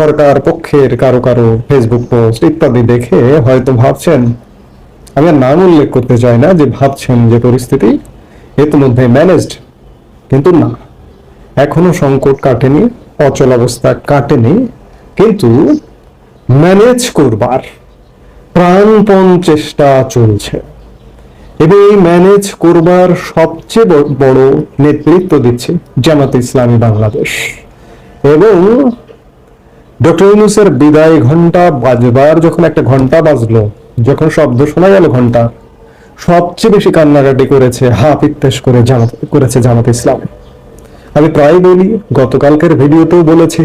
সরকার পক্ষের কারও কারও ফেসবুক পোস্ট ইত্যাদি দেখে হয়তো ভাবছেন, আমি আর নাম উল্লেখ করতে চাই না যে ভাবছেন যে পরিস্থিতি ইতিমধ্যে ম্যানেজড কিন্তু না। এখনও সংকট কাটেনি, অচল অবস্থা কাটেনি, কিন্তু ম্যানেজ করবার প্রাণপণ চেষ্টা চলছে। এবং এই ম্যানেজ করবার সবচেয়ে বড় নেতৃত্ব দিচ্ছে জামাত ইসলামী বাংলাদেশ। এবং ডক্টর ইউনুসের বিদায় ঘণ্টা বাজবার যখন একটা ঘণ্টা বাজলো, যখন শব্দ শোনা গেল ঘণ্টা সবচেয়ে বেশি কান্নাকাটি করেছে হা পিত্তেশ করে জামাত, করেছে জামাত ইসলাম। আমি প্রায় বলি, গতকালকের ভিডিওতেও বলেছি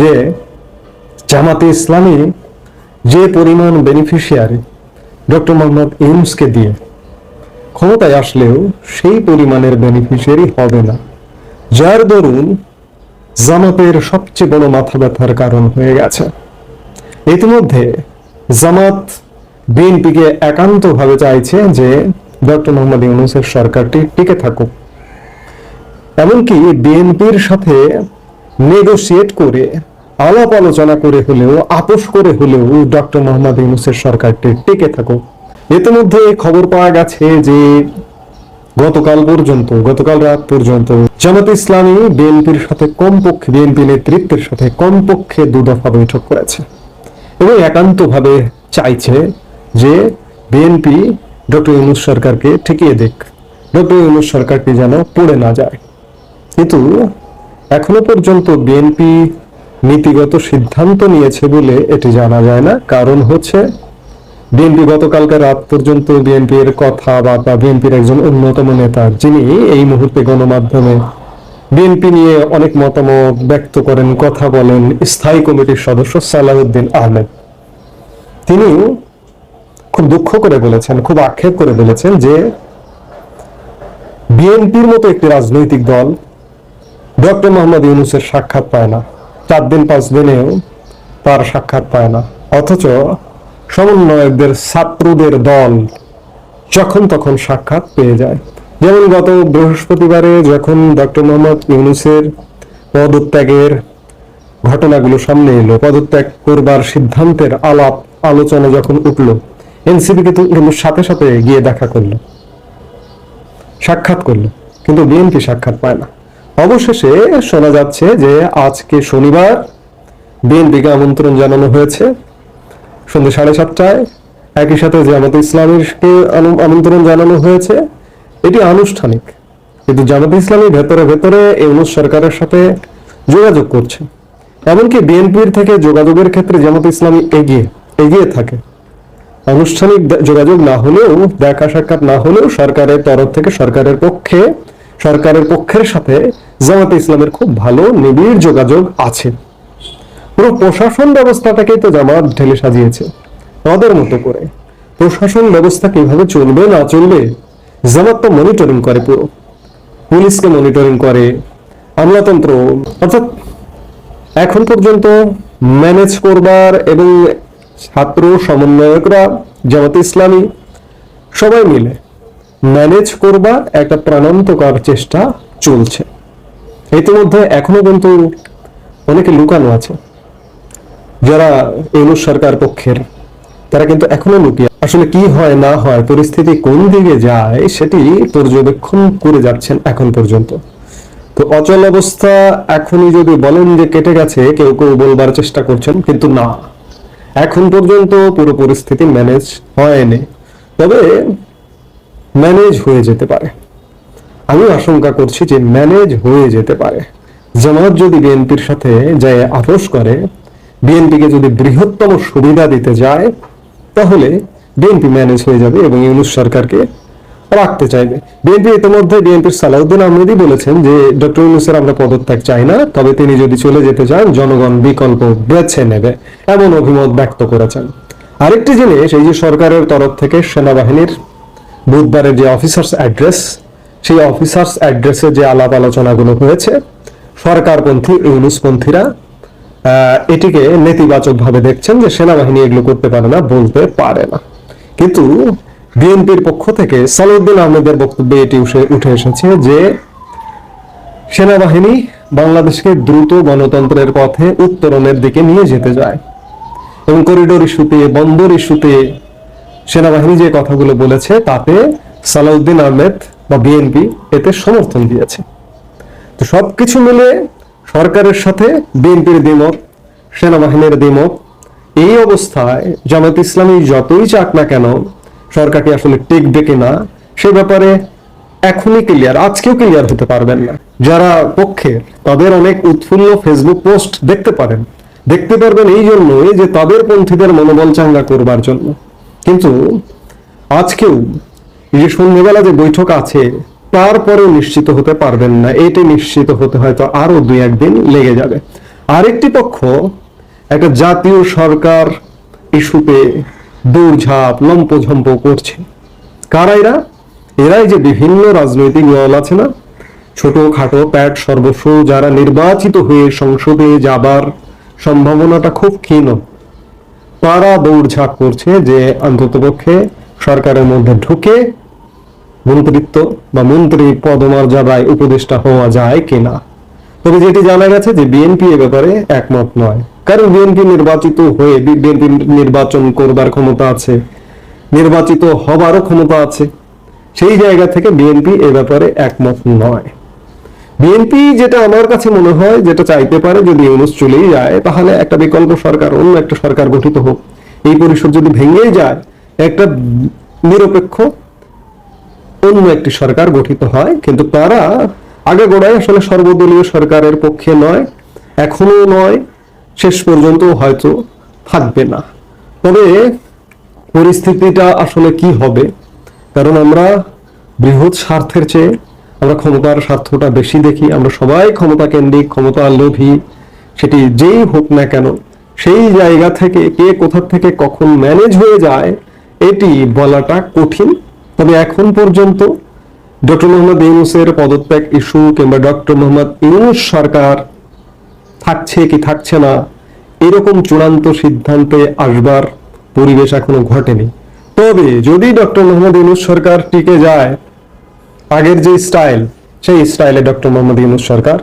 যে জামাতে ইসলামী যে পরিমাণ বেনিফিশিয়ারি ডক্টর মোহাম্মদ ইউনুসকে দিয়ে ক্ষমতায় আসলেও সেই পরিমাণের বেনিফিশিয়ারি হবে না। যার দরুন জামাতের সবচেয়ে বড় মাথা ব্যথার কারণ হয়ে গেছে। ইতিমধ্যে জামাত বিএনপিকে একান্তভাবে চাইছে যে ডক্টর মোহাম্মদ ইউনুসের সরকারটি টিকে থাকুক। এমনকি বিএনপির সাথে নেগোসিয়েট করে, আলাপ আলোচনা করে হলেও, আপোষ করে হলেও ডক্টর মোহাম্মদ ইউনুসের সরকারটি টিকে থাকুক। ইতিমধ্যে খবর পাওয়া গেছে যে গতকাল পর্যন্ত, গতকাল রাত পর্যন্ত জামাত ইসলামী বিএনপির সাথে কমপক্ষে, বিএনপি নেতৃত্বের সাথে কমপক্ষে দু দফা বৈঠক করেছে। এবং একান্তভাবে চাইছে যে বিএনপি ডক্টর ইউনুস সরকারকে ঠেকিয়ে দেখ, ডক্টর ইউনুস সরকারকে যেন পড়ে না যায়। কিন্তু এখনও পর্যন্ত বিএনপি নীতিগত সিদ্ধান্ত নিয়েছে বলে এটি জানা যায় না। কারণ হচ্ছে বিএনপি গতকালকে রাত পর্যন্ত বিএনপির কথা বা বিএনপির একজন অন্যতম নেতা, যিনি এই মুহূর্তে গণমাধ্যমে বিএনপি নিয়ে অনেক মতামত ব্যক্ত করেন, কথা বলেন, স্থায়ী কমিটির সদস্য সালাউদ্দিন আহমেদ। তিনি খুব দুঃখ করে বলেছেন, খুব আক্ষেপ করে বলেছেন যে বিএনপির মতো একটি রাজনৈতিক দল ডক্টর মোহাম্মদ ইউনুসের সাক্ষাৎ পায় না। চার দিন, পাঁচ দিনেও তার সাক্ষাৎ পায় না। অথচ সমন্বয়কদের, ছাত্রদের দল যখন তখন সাক্ষাৎ পেয়ে যায়। যেমন গত বৃহস্পতিবারে যখন ডক্টর মোহাম্মদ ইউনুসের পদত্যাগের ঘটনাগুলো সামনে এলো, পদত্যাগ করবার সিদ্ধান্তের আলাপ, আলোচনা যখন উঠল, এনসিপি কিন্তু সাথে সাথে গিয়ে দেখা করল, সাক্ষাৎ করল, কিন্তু বিএনপি সাক্ষাৎ পায় না। অবশেষে শোনা যাচ্ছে যে আজকে শনিবার বিএনপিকে আমন্ত্রণ জানানো হয়েছে। সন্ধ্যে সাড়ে সাতটায়। একই সাথে জামাত ইসলামীকে আমন্ত্রণ জানানো হয়েছে। এটি আনুষ্ঠানিক। কিন্তু জামাত ইসলামী ভেতরে ভেতরে ইউনুস সরকারের সাথে যোগাযোগ করছে। এমনকি বিএনপির থেকে যোগাযোগের ক্ষেত্রে জামাত ইসলামী এগিয়ে এগিয়ে থাকে। আনুষ্ঠানিক যোগাযোগ না হলেও, দেখা সাক্ষাৎ না হলেও সরকারের তরফ থেকে সরকারের পক্ষে সরকারের পক্ষের সাথে জামাতে ইসলামের খুব ভালো নিবিড় যোগাযোগ আছে। পুরো প্রশাসন ব্যবস্থাটাকেই তো জামাত ঢেলে সাজিয়েছে। তাদের মতো করে। প্রশাসন ব্যবস্থা কীভাবে চলবে, না চলবে, জামাত তো মনিটরিং করে পুরো। পুলিশকে মনিটরিং করে, আমলাতন্ত্র, অর্থাৎ এখন পর্যন্ত ম্যানেজ করবার এবং ছাত্র সমন্বয়করা, জামাত ইসলামী, সবাই মিলে ম্যানেজ করবার একটা প্রাণান্তকর চেষ্টা চলছে। ইতিমধ্যে এখনও কিন্তু অনেকে লুকানো আছে। যারা ইউনুস সরকার পক্ষের, তারা কিন্তু এখনও লুকিয়ে আসলে কি হয়, না হয়, পরিস্থিতি কোন দিকে যায় সেটি পর্যবেক্ষণ করে যাচ্ছেন এখন পর্যন্ত। তো অচল অবস্থা এখনই যদি বলেন যে কেটে গেছে, কেউ কেউ বলবার চেষ্টা করছেন, কিন্তু না। এখন পর্যন্ত পুরো পরিস্থিতি ম্যানেজ হয়নি। তবে ম্যানেজ হয়ে যেতে পারে। আমি আশঙ্কা করছি যে ম্যানেজ হয়ে যেতে পারে। জামাত যদি বিএনপির সাথে যায় আপোষ করে বিএনপিকে যদি বৃহত্তম সুবিধা দিতে যায়, তাহলে বিএনপি ম্যানেজ হয়ে যাবে এবং ইউনুস সরকারকে রাখতে চাইবে। বিএনপি ইতিমধ্যে বিএনপির সালাউদ্দিন আহমেদই বলেছেন যে, ডক্টর ইউনুসের আমরা পদত্যাগ চাই না, তবে তিনি যদি চলে যেতে চান, জনগণ বিকল্প বেছে নেবে এমন অভিমত ব্যক্ত করেছেন। আরেকটি জিনিস, এই যে সরকারের তরফ থেকে সেনাবাহিনীর বুধবারের যে অফিসার্স অ্যাড্রেস, সেই অফিসার্স অ্যাড্রেসে যে আলাপ আলোচনাগুলো হয়েছে, সরকারপন্থী, ইউনুসপন্থীরা এটিকে নেতিবাচক ভাবে দেখছেন যে সেনাবাহিনী এগুলো করতে পারে না, বলতে পারে না। কিন্তু বিএনপির পক্ষ থেকে সালাউদ্দিন আহমেদের বক্তব্যে এটি উঠে এসেছে যে সেনাবাহিনী বাংলাদেশকে দ্রুত গণতন্ত্রের পথে উত্তরণের দিকে নিয়ে যেতে যায় এবং করিডোর ইস্যুতে, বন্দর ইস্যুতে সেনাবাহিনী যে কথাগুলো বলেছে, তাতে সালাউদ্দিন আহমেদ বা বিএনপি এতে সমর্থন দিয়েছে। তো সবকিছু মিলে সরকারের সাথে বিএনপির দ্বিমত, সেনাবাহিনীর দ্বিমত, এই অবস্থায় জামাত ইসলামী যতই চাক না কেন সরকারটি আসলে টেকবে কিনা সে ব্যাপারে এখনই ক্লিয়ার আজকেও ক্লিয়ার হতে পারবেন না। যারা পক্ষে, তাদের অনেক উৎফুল্ল ফেসবুক পোস্ট দেখতে পারেন। দেখতে পারবেন এই জন্যই যে তাদের পন্থীদের মনোবল চাঙ্গা করবার জন্য। কিন্তু আজকেও যে সন্ধ্যেবেলা যে বৈঠক আছে তারপরেও নিশ্চিত হতে পারবেন না। এটি নিশ্চিত হতে হয়তো আরও দুই একদিন লেগে যাবে। আরেকটি পক্ষ একটা জাতীয় সরকার ইস্যুতে দৌড়ঝাঁপ, লম্পঝম্প করছে। কারা এরা? এরাই যে বিভিন্ন রাজনৈতিক দল আছে না? ছোট, খাটো, প্যাট, সর্বস্ব, যারা নির্বাচিত হয়ে সংসদে যাবার সম্ভাবনাটা খুব ক্ষীণ। তারা দৌড়ঝাঁপ করছে যে অন্ততপক্ষে সরকারের মধ্যে ঢুকে মন্ত্রিত্ব বা মন্ত্রী পদমর্যাদায় উপদেষ্টা হওয়া যায় কিনা? তবে যেটি জানা গেছে যে বিএনপি এ ব্যাপারে একমত নয়। কারণ বিএনপি নির্বাচিত হয়ে বিএনপি নির্বাচন করবার ক্ষমতা আছে। নির্বাচিত হবারও ক্ষমতা আছে। সেই জায়গা থেকে বিএনপি এ ব্যাপারে একমত নয়। বিএনপি যেটা আমার কাছে মনে হয়, যেটা চাইতে পারে যদি ইউনুস চলেই যায়, তাহলে একটা বিকল্প সরকার, অন্য একটা সরকার গঠিত হোক। এই পরিষদ যদি ভেঙেই যায়, একটা নিরপেক্ষ অন্য একটি সরকার গঠিত হয়, কিন্তু তারা আগে গোড়ায় আসলে সর্বদলীয় সরকারের পক্ষে নয়, এখনও নয়, শেষ পর্যন্ত হয়তো থাকবে না। তবে পরিস্থিতিটা আসলে কি হবে? কারণ আমরা বৃহৎ স্বার্থের চেয়ে আমরা ক্ষমতার স্বার্থটা বেশি দেখি, আমরা সবাই ক্ষমতা কেন্দ্রিক, ক্ষমতা লোভী, সেটি যেই হোক না কেন, সেই জায়গা থেকে কে কোথা থেকে কখন ম্যানেজ হয়ে যায়, এটি বলাটা কঠিন। তবে এখন পর্যন্ত ডক্টর মোহাম্মদ ইউনুসের পদত্যাগ ইস্যু কিংবা ডক্টর মোহাম্মদ ইউনুস সরকার থাকছে কি থাকছে না, এরকম চূড়ান্ত সিদ্ধান্তে আসবার পরিবেশ এখনও ঘটেনি। তবে যদি ডক্টর মোহাম্মদ ইউনুস সরকার টিকে যায়, আগের যে স্টাইল, সেই স্টাইলে ডক্টর মোহাম্মদ ইউনুস সরকার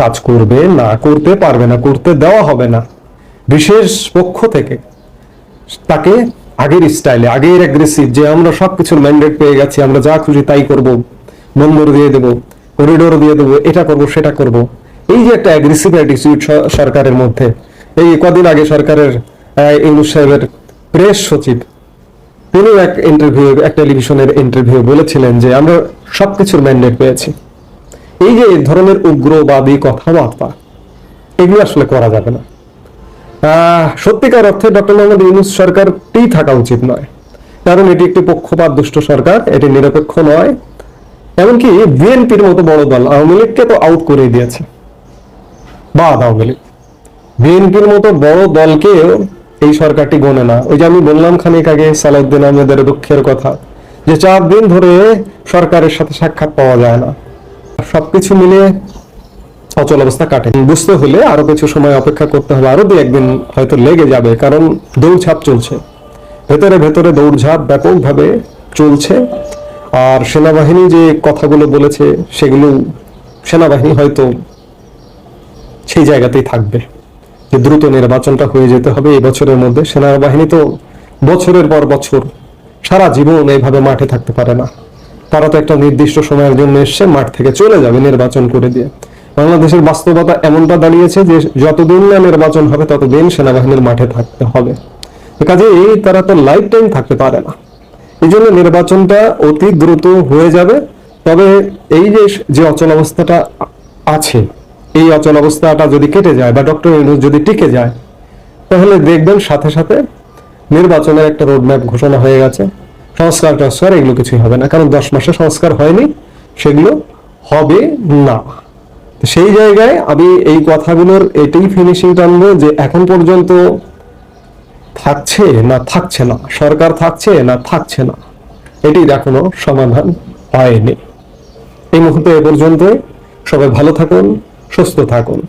কাজ করবে না, করতে পারবে না, করতে দেওয়া হবে না। বিশেষ পক্ষ থেকে তাকে আগের স্টাইলে, আগের অ্যাগ্রেসিভ যে আমরা সবকিছুর ম্যান্ডেট পেয়ে গেছি, আমরা যা খুশি তাই করব। বন্দর দিয়ে দেব করিডোর দিয়ে দেবো, এটা করব, সেটা করব। এই যে একটা অ্যাগ্রেসিভ অ্যাটিটিউড সরকারের মধ্যে, এই কদিন আগে সরকারের ইউনুস সাহেবের প্রেস সচিব তিনি এক ইন্টারভিউ এক টেলিভিশনের ইন্টারভিউ বলেছিলেন যে, আমরা সবকিছুর ম্যান্ডেট পেয়েছি। এই যে ধরনের উগ্রবাদী কথাবার্তা, এগুলো আসলে করা যাবে না। সত্যিকার অর্থে ডক্টর মোহাম্মদ ইউনুস সরকারটি থাকা উচিত নয়। কারণ এটি একটি পক্ষপাত, দুষ্ট সরকার, এটি নিরপেক্ষ নয়। এমনকি বিএনপির মতো বড় দল আওয়ামী লীগকে তো আউট করে দিয়েছে। বাদ আওয়ামী লীগ। বিএনপির মতো বড় দলকে এই সরকারটি গণে না। ওই যে আমি বললাম খানিক আগে সালাউদ্দিন আহমেদের দুঃখের কথা, যে চার দিন ধরে সরকারের সাথে সাক্ষাৎ পাওয়া যায় না। সবকিছু মিলে অচল অবস্থা কাটে। বুঝতে হলে আরও কিছু সময় অপেক্ষা করতে হবে। আরও দু একদিন হয়তো লেগে যাবে, কারণ দৌড়ঝাঁপ চলছে। ভেতরে ভেতরে দৌড়ঝাঁপ ব্যাপকভাবে চলছে। আর সেনাবাহিনী যে কথাগুলো বলেছে, সেগুলো সেনাবাহিনী হয়তো সেই জায়গাতেই থাকবে। যে দ্রুত নির্বাচনটা হয়ে যেতে হবে এই বছরের মধ্যে। সেনাবাহিনী তো বছরের পর বছর সারা জীবন এইভাবে মাঠে থাকতে পারে না। তারা তো একটা নির্দিষ্ট সময়ের জন্য এসছে, মাঠ থেকে চলে যাবে নির্বাচন করে দিয়ে। বাংলাদেশের বাস্তবতা এমনটা দাঁড়িয়েছে যে যতদিন না নির্বাচন হবে, ততদিন সেনাবাহিনীর মাঠে থাকতে হবে। কাজে এই তারা তো লাইফ টাইম থাকতে পারে না। এই জন্য নির্বাচনটা অতি দ্রুত হয়ে যাবে। তবে এই যে যে অচল অবস্থাটা আছে, এই অচল অবস্থাটা যদি কেটে যায় বা ডক্টর ইউনুস যদি টিকে যায়, তাহলে দেখবেন সাথে সাথে নির্বাচনের একটা রোডম্যাপ ঘোষণা হয়ে গেছে। সংস্কার টস্কার এগুলো কিছুই হবে না, কারণ দশ মাসে সংস্কার হয়নি, সেগুলো হবে না। সেই জায়গায় আমি এই কথাগুলোর এটাই ফিনিশিং টানবো যে এখন পর্যন্ত থাকছে না থাকছে না? সরকার থাকছে না থাকছে না? এটির এখনও সমাধান হয়নি। এই মুহূর্তে এ পর্যন্ত সবাই ভালো থাকুন, সুস্থ থাকুন।